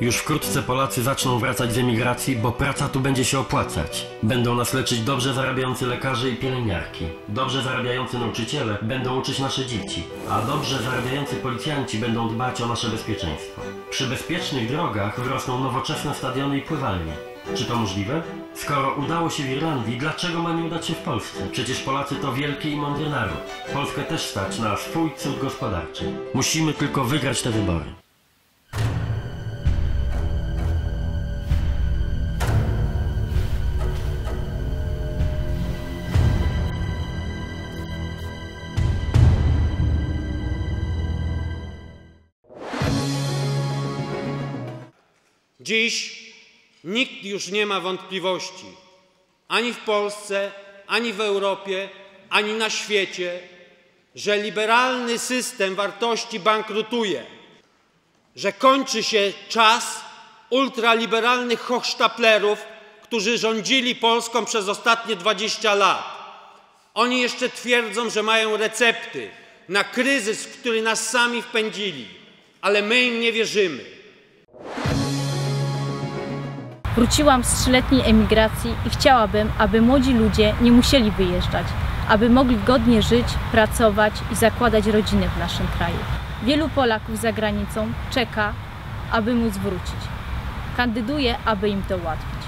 Już wkrótce Polacy zaczną wracać z emigracji, bo praca tu będzie się opłacać. Będą nas leczyć dobrze zarabiający lekarze i pielęgniarki. Dobrze zarabiający nauczyciele będą uczyć nasze dzieci, a dobrze zarabiający policjanci będą dbać o nasze bezpieczeństwo. Przy bezpiecznych drogach wyrosną nowoczesne stadiony i pływalnie. Czy to możliwe? Skoro udało się w Irlandii, dlaczego ma nie udać się w Polsce? Przecież Polacy to wielki i mądry naród. Polskę też stać na swój cud gospodarczy. Musimy tylko wygrać te wybory. Dziś nikt już nie ma wątpliwości ani w Polsce, ani w Europie, ani na świecie, że liberalny system wartości bankrutuje, że kończy się czas ultraliberalnych hochsztaplerów, którzy rządzili Polską przez ostatnie 20 lat. Oni jeszcze twierdzą, że mają recepty na kryzys, w który nas sami wpędzili, ale my im nie wierzymy. Wróciłam z trzyletniej emigracji i chciałabym, aby młodzi ludzie nie musieli wyjeżdżać, aby mogli godnie żyć, pracować i zakładać rodziny w naszym kraju. Wielu Polaków za granicą czeka, aby móc wrócić. Kandyduję, aby im to ułatwić.